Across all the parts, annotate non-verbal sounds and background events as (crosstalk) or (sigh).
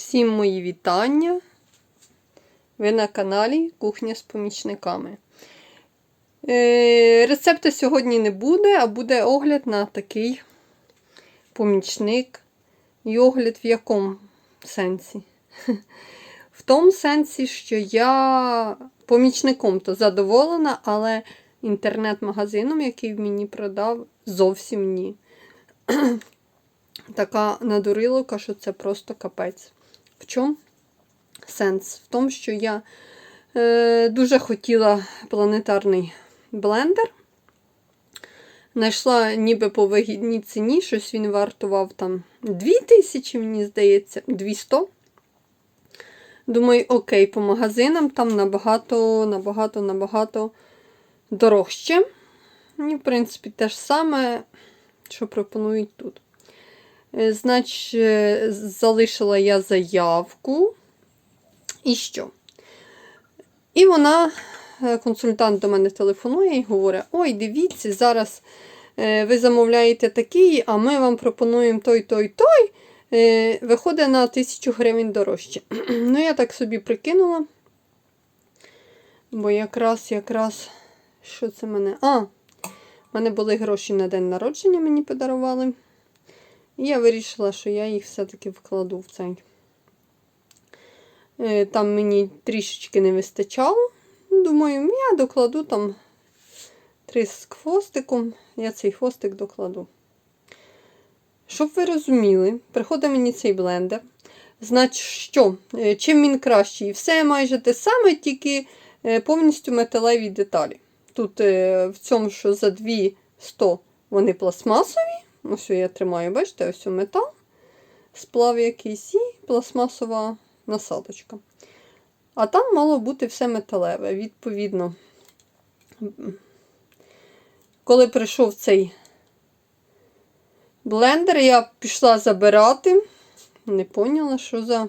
Всім мої вітання. Ви на каналі Кухня з помічниками. Е, рецепту сьогодні не буде, а буде огляд на такий помічник. І огляд в якому сенсі? (laughs) В тому сенсі, що я помічником то задоволена, але інтернет-магазином, який мені продав, зовсім ні. (clears throat) Така надуриловка, що це просто капець. В чому сенс? В тому, що я е, дуже хотіла планетарний блендер. Знайшла ніби по вигідній ціні, щось він вартував там 2000, мені здається, 200. Думаю, окей, по магазинам там набагато, набагато, набагато дорожче. І, в принципі, те ж саме, що пропонують тут. Е, Значить, залишила я заявку. І що? І вона, е, консультант до мене телефонує і говорить: Ой, дивіться, зараз е, ви замовляєте такий, а ми вам пропонуємо той, той, той. Е, Виходить на 1000 гривень дорожче. (clears throat) Ну, я так собі прикинула. Бо якраз, якраз, що це мене? А, в мене були гроші на день народження, мені подарували. І я вирішила, що я їх все-таки вкладу в цей. Е, Там мені трішечки не вистачало. Думаю, я докладу там три з хвостиком. Я цей хвостик докладу. Щоб ви розуміли, приходить мені цей блендер. Значить, що? Е, Чим він кращий? Все майже те саме, тільки е, повністю металеві деталі. Тут в цьому, що за 200 вони пластмасові. Ось я тримаю, бачите, ось метал, сплав якийсь і пластмасова насадочка. А там мало бути все металеве. Відповідно, коли прийшов цей блендер, я пішла забирати. Не поняла, що за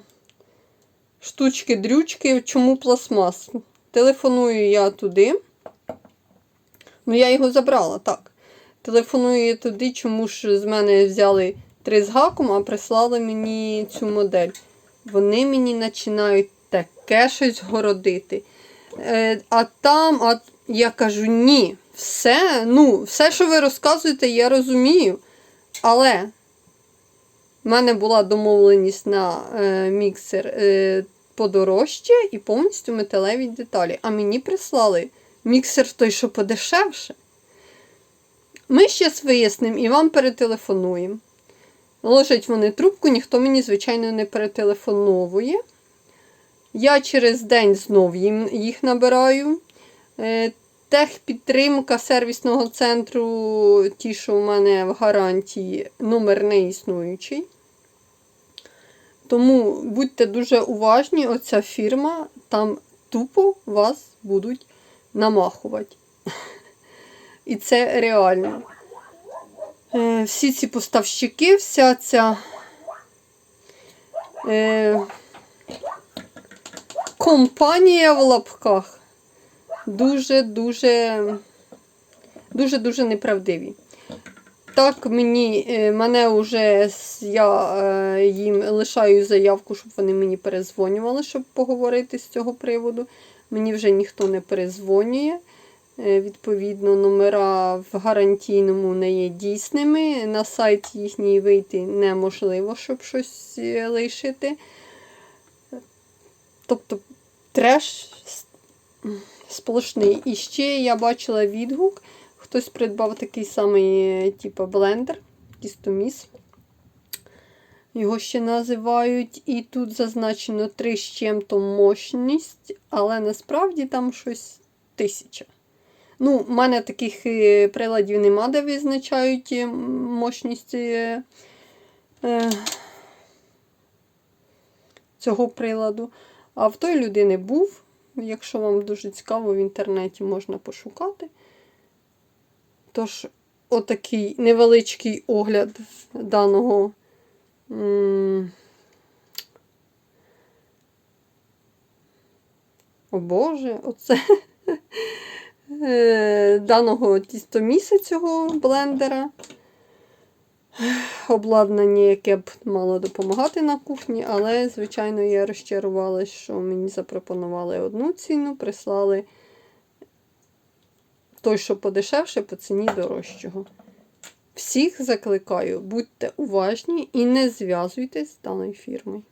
штучки-дрючки, чому пластмас. Телефоную я туди. Ну, я його забрала, так. Телефоную я туди, чому ж з мене взяли три з гаком, а прислали мені цю модель. Вони мені починають таке щось городити. Е, а там, а я кажу, ні, все, ну, все, що ви розказуєте, я розумію. Але в мене була домовленість на е, міксер е, подорожче і повністю металеві деталі. А мені прислали міксер той, що подешевше. Ми щас вияснимо і вам перетелефонуємо. Ложать вони трубку, ніхто мені, звичайно, не перетелефоновує. Я через день знов їм їх набираю. Е, Техпідтримка сервісного центру, ті, що в мене в гарантії, номер не існуючий. Тому будьте дуже уважні, оця фірма, там тупо вас будуть намахувати. І це реально. Е, всі ці поставщики, вся ця е, компанія в лапках дуже-дуже дуже-дуже неправдиві. Так, мені, е, мене вже я е, їм лишаю заявку, щоб вони мені перезвонювали, щоб поговорити з цього приводу. Мені вже ніхто не перезвонює. Е, Відповідно, номера в гарантійному не є дійсними. На сайт їхній вийти неможливо, щоб щось е, лишити. Тобто треш сплошний. І ще я бачила відгук. Хтось придбав такий самий, типу, блендер, тістоміс. Його ще називають. І тут зазначено 3 з чим-то мощність, але насправді там щось тисяча. Ну, в мене таких е, приладів нема, де визначають е, мощність е, цього приладу. А в той людини був. Якщо вам дуже цікаво, в інтернеті можна пошукати. Тож, отакий невеличкий огляд даного. О Боже, оце (laughs) даного тістоміса цього блендера. обладнання, яке б мало допомагати на кухні, але, звичайно, я розчарувалася, що мені запропонували одну ціну, прислали той, що подешевше, по ціні дорожчого. Всіх закликаю, будьте уважні і не зв'язуйтесь з даною фірмою.